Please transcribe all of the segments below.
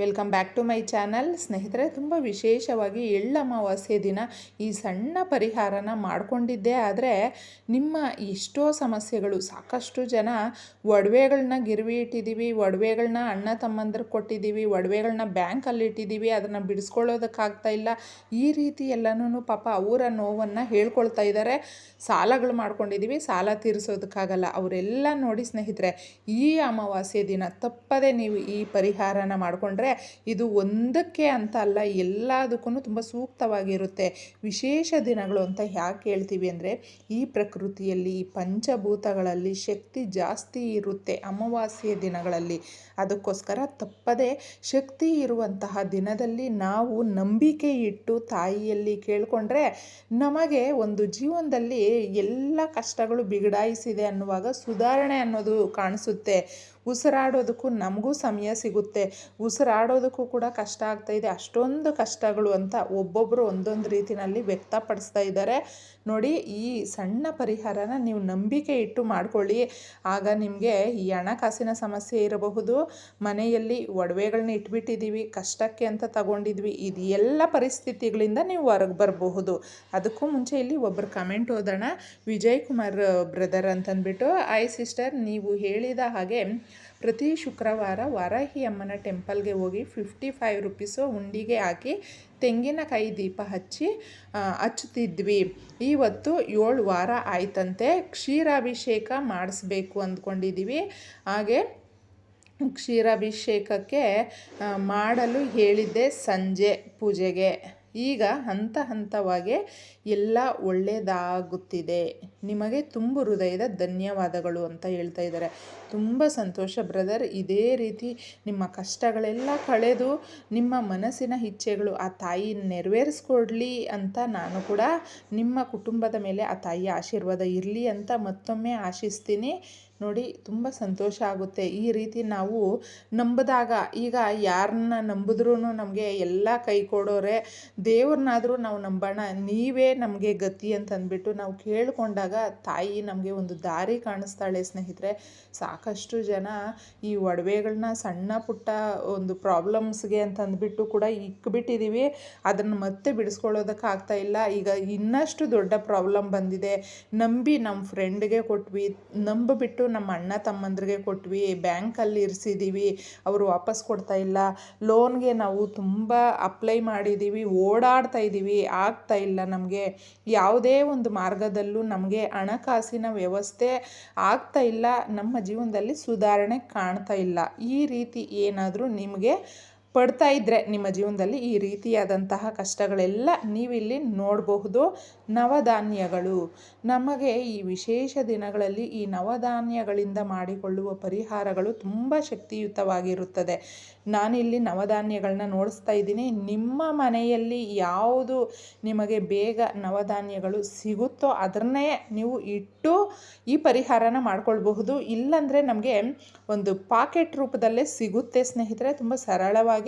Welcome back to my channel. ಸ್ನೇಹಿತರೆ, ತುಂಬ ವಿಶೇಷವಾಗಿ ಎಳ್ಳಮಾವಾಸ್ಯೆ ದಿನ ಈ ಸಣ್ಣ ಪರಿಹಾರನ ಮಾಡಿಕೊಂಡಿದ್ದೆ. ಆದರೆ ನಿಮ್ಮ ಎಷ್ಟೋ ಸಮಸ್ಯೆಗಳು, ಸಾಕಷ್ಟು ಜನ ಒಡವೆಗಳನ್ನ ಗಿರ್ವಿ ಇಟ್ಟಿದ್ದೀವಿ ಒಡವೆಗಳನ್ನ ಅಣ್ಣ ತಮ್ಮಂದ್ರಿಗೆ ಕೊಟ್ಟಿದ್ದೀವಿ ಒಡವೆಗಳನ್ನ ಬ್ಯಾಂಕಲ್ಲಿ ಇಟ್ಟಿದ್ದೀವಿ ಅದನ್ನು ಬಿಡಿಸ್ಕೊಳ್ಳೋದಕ್ಕಾಗ್ತಾ ಇಲ್ಲ. ಈ ರೀತಿ ಎಲ್ಲನೂ ಪಾಪ ಅವರ ನೋವನ್ನು ಹೇಳ್ಕೊಳ್ತಾ ಇದ್ದಾರೆ ಸಾಲಗಳು ಮಾಡ್ಕೊಂಡಿದ್ದೀವಿ ಸಾಲ ತೀರಿಸೋದಕ್ಕಾಗಲ್ಲ. ಅವರೆಲ್ಲ ನೋಡಿ ಸ್ನೇಹಿತರೆ, ಈ ಅಮಾವಾಸ್ಯೆ ದಿನ ತಪ್ಪದೆ ನೀವು ಈ ಪರಿಹಾರನ ಮಾಡಿಕೊಂಡ್ರೆ ಇದು ಒಂದಕ್ಕೆ ಅಂತ ಅಲ್ಲ, ಎಲ್ಲದಕ್ಕೂ ತುಂಬ ಸೂಕ್ತವಾಗಿರುತ್ತೆ. ವಿಶೇಷ ದಿನಗಳು ಅಂತ ಯಾಕೆ ಹೇಳ್ತೀವಿ ಅಂದರೆ, ಈ ಪ್ರಕೃತಿಯಲ್ಲಿ ಪಂಚಭೂತಗಳಲ್ಲಿ ಶಕ್ತಿ ಜಾಸ್ತಿ ಇರುತ್ತೆ ಅಮಾವಾಸ್ಯೆ ದಿನಗಳಲ್ಲಿ. ಅದಕ್ಕೋಸ್ಕರ ತಪ್ಪದೆ ಶಕ್ತಿ ಇರುವಂತಹ ದಿನದಲ್ಲಿ ನಾವು ನಂಬಿಕೆ ಇಟ್ಟು ತಾಯಿಯಲ್ಲಿ ಕೇಳಿಕೊಂಡ್ರೆ ನಮಗೆ ಒಂದು ಜೀವನದಲ್ಲಿ ಎಲ್ಲ ಕಷ್ಟಗಳು ಬಿಗಡಾಯಿಸಿದೆ ಅನ್ನುವಾಗ ಸುಧಾರಣೆ ಅನ್ನೋದು ಕಾಣಿಸುತ್ತೆ. ಉಸಿರಾಡೋದಕ್ಕೂ ನಮಗೂ ಸಮಯ ಸಿಗುತ್ತೆ. ಉಸಿರಾಡೋದಕ್ಕೂ ಕೂಡ ಕಷ್ಟ ಆಗ್ತಾ ಇದೆ. ಅಷ್ಟೊಂದು ಕಷ್ಟಗಳು ಅಂತ ಒಬ್ಬೊಬ್ಬರು ಒಂದೊಂದು ರೀತಿಯಲ್ಲಿ ವ್ಯಕ್ತಪಡಿಸ್ತಾ ಇದ್ದಾರೆ. ನೋಡಿ, ಈ ಸಣ್ಣ ಪರಿಹಾರನ ನೀವು ನಂಬಿಕೆ ಇಟ್ಟು ಮಾಡಿಕೊಳ್ಳಿ. ಆಗ ನಿಮಗೆ ಈ ಹಣಕಾಸಿನ ಸಮಸ್ಯೆ ಇರಬಹುದು. ಮನೆಯಲ್ಲಿ ಒಡವೆಗಳನ್ನ ಇಟ್ಬಿಟ್ಟಿದ್ದೀವಿ, ಕಷ್ಟಕ್ಕೆ ಅಂತ ತಗೊಂಡಿದ್ವಿ. ಇದು ಎಲ್ಲ ಪರಿಸ್ಥಿತಿಗಳಿಂದ ನೀವು ಹೊರಗೆ ಬರಬಹುದು. ಅದಕ್ಕೂ ಮುಂಚೆ ಇಲ್ಲಿ ಒಬ್ಬರು ಕಮೆಂಟ್ ಓದೋಣ. ವಿಜಯ್ ಕುಮಾರ್, ಬ್ರದರ್ ಅಂತಂದ್ಬಿಟ್ಟು ಐ ಸಿಸ್ಟರ್, ನೀವು ಹೇಳಿದ ಹಾಗೆ ಪ್ರತಿ ಶುಕ್ರವಾರ ವಾರಾಹಿ ಅಮ್ಮನ ಟೆಂಪಲ್ಗೆ ಹೋಗಿ ಫಿಫ್ಟಿ ಫೈವ್ ರುಪೀಸು ಉಂಡಿಗೆ ಹಾಕಿ ತೆಂಗಿನಕಾಯಿ ದೀಪ ಹಚ್ಚಿ ಹಚ್ಚುತ್ತಿದ್ವಿ. ಇವತ್ತು ಏಳು ವಾರ ಆಯ್ತಂತೆ. ಕ್ಷೀರಾಭಿಷೇಕ ಮಾಡಿಸ್ಬೇಕು ಅಂದ್ಕೊಂಡಿದ್ದೀವಿ ಹಾಗೆ ಕ್ಷೀರಾಭಿಷೇಕಕ್ಕೆ ಮಾಡಲು ಹೇಳಿದ್ದೆ ಸಂಜೆ ಪೂಜೆಗೆ. ಈಗ ಹಂತ ಹಂತವಾಗಿ ಎಲ್ಲ ಒಳ್ಳೆಯದಾಗುತ್ತಿದೆ ನಿಮಗೆ ತುಂಬ ಹೃದಯದ ಧನ್ಯವಾದಗಳು ಅಂತ ಹೇಳ್ತಾ ಇದ್ದಾರೆ. ತುಂಬ ಸಂತೋಷ ಬ್ರದರ್. ಇದೇ ರೀತಿ ನಿಮ್ಮ ಕಷ್ಟಗಳೆಲ್ಲ ಕಳೆದು ನಿಮ್ಮ ಮನಸ್ಸಿನ ಇಚ್ಛೆಗಳು ಆ ತಾಯಿ ನೆರವೇರಿಸ್ಕೊಡ್ಲಿ ಅಂತ ನಾನು ಕೂಡ ನಿಮ್ಮ ಕುಟುಂಬದ ಮೇಲೆ ಆ ತಾಯಿಯ ಆಶೀರ್ವಾದ ಇರಲಿ ಅಂತ ಮತ್ತೊಮ್ಮೆ ಆಶಿಸ್ತೀನಿ. ನೋಡಿ ತುಂಬ ಸಂತೋಷ ಆಗುತ್ತೆ. ಈ ರೀತಿ ನಾವು ನಂಬಿದಾಗ ಈಗ ಯಾರನ್ನ ನಂಬಿದ್ರೂ ನಮಗೆ ಎಲ್ಲ ಕೈ ಕೊಡೋರೆ, ದೇವ್ರನ್ನಾದರೂ ನಾವು ನಂಬೋಣ, ನೀವೇ ನಮಗೆ ಗತಿ ಅಂತ ಅಂದ್ಬಿಟ್ಟು ನಾವು ಕೇಳಿಕೊಂಡಾಗ ತಾಯಿ ನಮಗೆ ಒಂದು ದಾರಿ ಕಾಣಿಸ್ತಾಳೆ ಸ್ನೇಹಿತರೆ. ಸಾಕಷ್ಟು ಜನ ಈ ಒಡವೆಗಳನ್ನ ಸಣ್ಣ ಪುಟ್ಟ ಒಂದು ಪ್ರಾಬ್ಲಮ್ಸ್ಗೆ ಅಂತ ಅಂದ್ಬಿಟ್ಟು ಕೂಡ ಇಕ್ಬಿಟ್ಟಿದ್ದೀವಿ ಅದನ್ನು ಮತ್ತೆ ಬಿಡಿಸ್ಕೊಳ್ಳೋದಕ್ಕೆ ಆಗ್ತಾ ಇಲ್ಲ. ಈಗ ಇನ್ನಷ್ಟು ದೊಡ್ಡ ಪ್ರಾಬ್ಲಮ್ ಬಂದಿದೆ. ನಂಬಿ ನಮ್ಮ ಫ್ರೆಂಡ್ಗೆ ಕೊಟ್ವಿ, ನಂಬಿಬಿಟ್ಟು ನಮ್ಮ ಅಣ್ಣ ತಮ್ಮಂದ್ರಿಗೆ ಕೊಟ್ವಿ ಬ್ಯಾಂಕಲ್ಲಿ ಇರಿಸಿದ್ದೀವಿ ಅವರು ವಾಪಸ್ ಕೊಡ್ತಾ ಇಲ್ಲ. ಲೋನ್ಗೆ ನಾವು ತುಂಬ ಅಪ್ಲೈ ಮಾಡಿದ್ದೀವಿ ಓಡಾಡ್ತಾ ಇದ್ದೀವಿ ಆಗ್ತಾ ಇಲ್ಲ ನಮಗೆ. ಯಾವುದೇ ಒಂದು ಮಾರ್ಗದಲ್ಲೂ ನಮಗೆ ಹಣಕಾಸಿನ ವ್ಯವಸ್ಥೆ ಆಗ್ತಾ ಇಲ್ಲ, ನಮ್ಮ ಜೀವನದಲ್ಲಿ ಸುಧಾರಣೆ ಕಾಣ್ತಾ ಇಲ್ಲ. ಈ ರೀತಿ ಏನಾದರೂ ನಿಮಗೆ ಪಡ್ತಾ ಇದ್ದರೆ ನಿಮ್ಮ ಜೀವನದಲ್ಲಿ ಈ ರೀತಿಯಾದಂತಹ ಕಷ್ಟಗಳೆಲ್ಲ ನೀವಿಲ್ಲಿ ನೋಡಬಹುದು. ನವಧಾನ್ಯಗಳು. ನಮಗೆ ಈ ವಿಶೇಷ ದಿನಗಳಲ್ಲಿ ಈ ನವಧಾನ್ಯಗಳಿಂದ ಮಾಡಿಕೊಳ್ಳುವ ಪರಿಹಾರಗಳು ತುಂಬ ಶಕ್ತಿಯುತವಾಗಿರುತ್ತದೆ. ನಾನಿಲ್ಲಿ ನವಧಾನ್ಯಗಳನ್ನ ನೋಡಿಸ್ತಾ ಇದ್ದೀನಿ. ನಿಮ್ಮ ಮನೆಯಲ್ಲಿ ಯಾವುದು ನಿಮಗೆ ಬೇಗ ನವಧಾನ್ಯಗಳು ಸಿಗುತ್ತೋ ಅದನ್ನೇ ನೀವು ಇಟ್ಟು ಈ ಪರಿಹಾರನ ಮಾಡ್ಕೊಳ್ಬಹುದು. ಇಲ್ಲಾಂದರೆ ನಮಗೆ ಒಂದು ಪಾಕೆಟ್ ರೂಪದಲ್ಲೇ ಸಿಗುತ್ತೆ ಸ್ನೇಹಿತರೆ. ತುಂಬ ಸರಳವಾಗಿ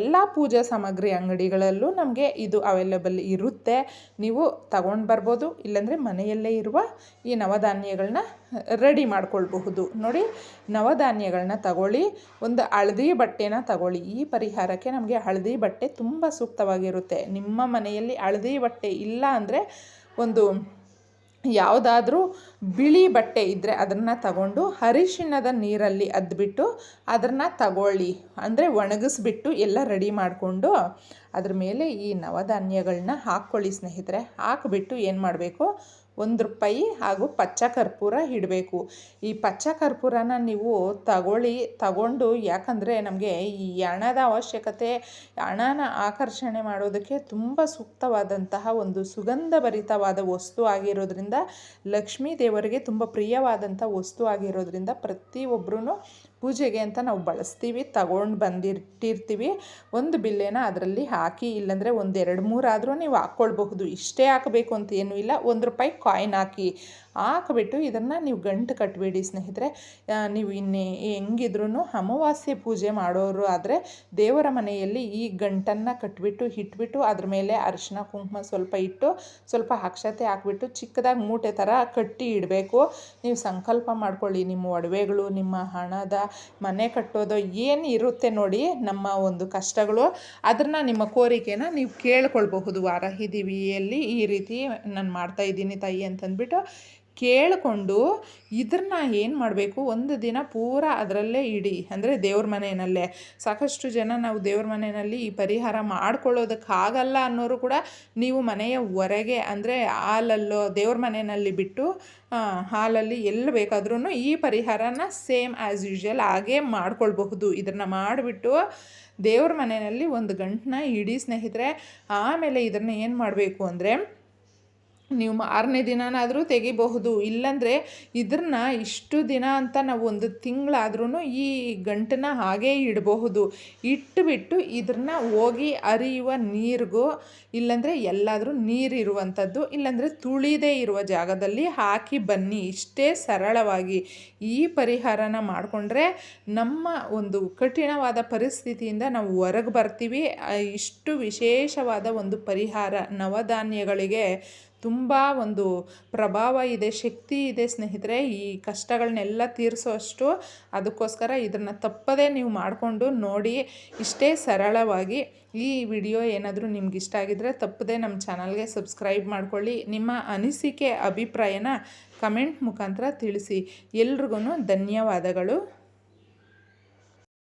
ಎಲ್ಲ ಪೂಜಾ ಸಾಮಗ್ರಿ ಅಂಗಡಿಗಳಲ್ಲೂ ನಮಗೆ ಇದು ಅವೈಲೇಬಲ್ ಇರುತ್ತೆ. ನೀವು ತಗೊಂಡು ಬರ್ಬೋದು, ಇಲ್ಲಾಂದರೆ ಮನೆಯಲ್ಲೇ ಇರುವ ಈ ನವಧಾನ್ಯಗಳನ್ನ ರೆಡಿ ಮಾಡ್ಕೊಳ್ಬಹುದು. ನೋಡಿ ನವಧಾನ್ಯಗಳನ್ನ ತಗೊಳ್ಳಿ, ಒಂದು ಹಳದಿ ಬಟ್ಟೆನ ತಗೊಳ್ಳಿ. ಈ ಪರಿಹಾರಕ್ಕೆ ನಮಗೆ ಹಳದಿ ಬಟ್ಟೆ ತುಂಬ ಸೂಕ್ತವಾಗಿರುತ್ತೆ. ನಿಮ್ಮ ಮನೆಯಲ್ಲಿ ಹಳದಿ ಬಟ್ಟೆ ಇಲ್ಲ ಅಂದರೆ ಒಂದು ಯಾವುದಾದ್ರೂ ಬಿಳಿ ಬಟ್ಟೆ ಇದ್ದರೆ ಅದನ್ನು ತಗೊಂಡು ಅರಿಶಿಣದ ನೀರಲ್ಲಿ ಅದ್ಬಿಟ್ಟು ಅದನ್ನು ತಗೊಳ್ಳಿ. ಅಂದರೆ ಒಣಗಿಸ್ಬಿಟ್ಟು ಎಲ್ಲ ರೆಡಿ ಮಾಡಿಕೊಂಡು ಅದ್ರ ಮೇಲೆ ಈ ನವಧಾನ್ಯಗಳನ್ನ ಹಾಕ್ಕೊಳ್ಳಿ ಸ್ನೇಹಿತರೆ. ಹಾಕಿಬಿಟ್ಟು ಏನು ಮಾಡಬೇಕು? ಒಂದು ರೂಪಾಯಿ ಹಾಗೂ ಪಚ್ಚ ಕರ್ಪೂರ ಇಡಬೇಕು. ಈ ಪಚ್ಚ ಕರ್ಪೂರನ ನೀವು ತಗೊಳ್ಳಿ, ತಗೊಂಡು ಯಾಕಂದರೆ ನಮಗೆ ಈ ಹಣದ ಅವಶ್ಯಕತೆ, ಹಣನ ಆಕರ್ಷಣೆ ಮಾಡೋದಕ್ಕೆ ತುಂಬ ಸೂಕ್ತವಾದಂತಹ ಒಂದು ಸುಗಂಧಭರಿತವಾದ ವಸ್ತು ಆಗಿರೋದ್ರಿಂದ, ಲಕ್ಷ್ಮೀ ದೇವರಿಗೆ ತುಂಬ ಪ್ರಿಯವಾದಂಥ ವಸ್ತು ಆಗಿರೋದ್ರಿಂದ ಪ್ರತಿಯೊಬ್ಬರೂ ಪೂಜೆಗೆ ಅಂತ ನಾವು ಬಳಸ್ತೀವಿ, ತಗೊಂಡು ಬಂದಿಟ್ಟಿರ್ತೀವಿ. ಒಂದು ಬಿಲ್ಲೆನ ಅದರಲ್ಲಿ ಹಾಕಿ, ಇಲ್ಲಾಂದರೆ ಒಂದು ಎರಡು ಮೂರಾದರೂ ನೀವು ಹಾಕ್ಕೊಳ್ಬಹುದು. ಇಷ್ಟೇ ಹಾಕಬೇಕು ಅಂತ ಏನೂ ಇಲ್ಲ. ಒಂದು ರೂಪಾಯಿ ಕಾಯಿನ್ ಹಾಕಿ ಹಾಕ್ಬಿಟ್ಟು ಇದನ್ನು ನೀವು ಗಂಟು ಕಟ್ಟಬೇಡಿ ಸ್ನೇಹಿತರೆ. ನೀವು ಇನ್ನೇ ಹೆಂಗಿದ್ರೂ ಅಮಾವಾಸ್ಯೆ ಪೂಜೆ ಮಾಡೋರು ಆದರೆ ದೇವರ ಮನೆಯಲ್ಲಿ ಈ ಗಂಟನ್ನು ಕಟ್ಬಿಟ್ಟು ಇಟ್ಬಿಟ್ಟು ಅದ್ರ ಮೇಲೆ ಅರಿಶಿನ, ಕುಂಕುಮ ಸ್ವಲ್ಪ ಇಟ್ಟು ಸ್ವಲ್ಪ ಅಕ್ಷತೆ ಹಾಕ್ಬಿಟ್ಟು ಚಿಕ್ಕದಾಗಿ ಮೂಟೆ ಥರ ಕಟ್ಟಿ ಇಡಬೇಕು. ನೀವು ಸಂಕಲ್ಪ ಮಾಡ್ಕೊಳ್ಳಿ. ನಿಮ್ಮ ಒಡವೆಗಳು, ನಿಮ್ಮ ಹಣದ ಮನೆ ಕಟ್ಟೋದು ಏನು ಇರುತ್ತೆ ನೋಡಿ ನಮ್ಮ ಒಂದು ಕಷ್ಟಗಳು. ಅದನ್ನು ನಿಮ್ಮ ಕೋರಿಕೆನ ನೀವು ಕೇಳ್ಕೊಳ್ಬಹುದು. ವಾರಾಹಿ ದೇವಿಯಲ್ಲಿ ಈ ರೀತಿ ನಾನು ಮಾಡ್ತಾ ಇದ್ದೀನಿ ತಾಯಿ. ಅಂತಂದ್ಬಿಟ್ಟು ಕೇಳಿಕೊಂಡು ಇದ್ರನ್ನ ಏನು ಮಾಡಬೇಕು? ಒಂದು ದಿನ ಪೂರ ಅದರಲ್ಲೇ ಇಡಿ. ಅಂದರೆ ದೇವ್ರ ಮನೆಯಲ್ಲೇ. ಸಾಕಷ್ಟು ಜನ ನಾವು ದೇವ್ರ ಮನೆಯಲ್ಲಿ ಈ ಪರಿಹಾರ ಮಾಡ್ಕೊಳ್ಳೋದಕ್ಕಾಗಲ್ಲ ಅನ್ನೋರು ಕೂಡ ನೀವು ಮನೆಯ ಹೊರಗೆ, ಅಂದರೆ ಹಾಲಲ್ಲೋ, ದೇವ್ರ ಮನೆಯಲ್ಲಿ ಬಿಟ್ಟು ಹಾಲಲ್ಲಿ ಎಲ್ಲಿ ಬೇಕಾದ್ರೂ ಈ ಪರಿಹಾರನ ಸೇಮ್ ಆ್ಯಸ್ ಯೂಶ್ವಲ್ ಹಾಗೇ ಮಾಡ್ಕೊಳ್ಬಹುದು. ಇದನ್ನು ಮಾಡಿಬಿಟ್ಟು ದೇವ್ರ ಮನೆಯಲ್ಲಿ ಒಂದು ಗಂಟನ್ನ ಇಡೀ ಸ್ನೇಹಿತರೆ. ಆಮೇಲೆ ಇದನ್ನು ಏನು ಮಾಡಬೇಕು ಅಂದರೆ ನೀವು ಮಾರನೇ ದಿನನಾದರೂ ತೆಗಿಬಹುದು. ಇಲ್ಲಾಂದರೆ ಇದನ್ನ ಇಷ್ಟು ದಿನ ಅಂತ ನಾವು ಒಂದು ತಿಂಗಳಾದ್ರೂ ಈ ಗಂಟನ್ನ ಹಾಗೇ ಇಡಬಹುದು. ಇಟ್ಟುಬಿಟ್ಟು ಇದನ್ನ ಹೋಗಿ ಅರಿಯುವ ನೀರಿಗೂ, ಇಲ್ಲಾಂದರೆ ಎಲ್ಲಾದರೂ ನೀರಿರುವಂಥದ್ದು ಇಲ್ಲಾಂದರೆ ತುಳಿದೇ ಇರುವ ಜಾಗದಲ್ಲಿ ಹಾಕಿ ಬನ್ನಿ. ಇಷ್ಟೇ ಸರಳವಾಗಿ ಈ ಪರಿಹಾರನ ಮಾಡಿಕೊಂಡ್ರೆ ನಮ್ಮ ಒಂದು ಕಠಿಣವಾದ ಪರಿಸ್ಥಿತಿಯಿಂದ ನಾವು ಹೊರಗೆ ಬರ್ತೀವಿ. ಇಷ್ಟು ವಿಶೇಷವಾದ ಒಂದು ಪರಿಹಾರ ನವಧಾನ್ಯಗಳಿಗೆ ತುಂಬ ಒಂದು ಪ್ರಭಾವ ಇದೆ, ಶಕ್ತಿ ಇದೆ ಸ್ನೇಹಿತರೆ. ಈ ಕಷ್ಟಗಳನ್ನೆಲ್ಲ ತೀರಿಸೋಷ್ಟು ಅದಕ್ಕೋಸ್ಕರ ಇದನ್ನು ತಪ್ಪದೇ ನೀವು ಮಾಡಿಕೊಂಡು ನೋಡಿ, ಇಷ್ಟೇ ಸರಳವಾಗಿ ಈ ವಿಡಿಯೋ ಏನಾದರೂ ನಿಮ್ಗೆ ಇಷ್ಟ ಆಗಿದ್ರೆ ತಪ್ಪದೇ ನಮ್ಮ ಚಾನಲ್ಗೆ ಸಬ್ಸ್ಕ್ರೈಬ್ ಮಾಡ್ಕೊಳ್ಳಿ. ನಿಮ್ಮ ಅನಿಸಿಕೆ, ಅಭಿಪ್ರಾಯನ ಕಮೆಂಟ್ ಮುಖಾಂತರ ತಿಳಿಸಿ. ಎಲ್ರಿಗೂ ಧನ್ಯವಾದಗಳು.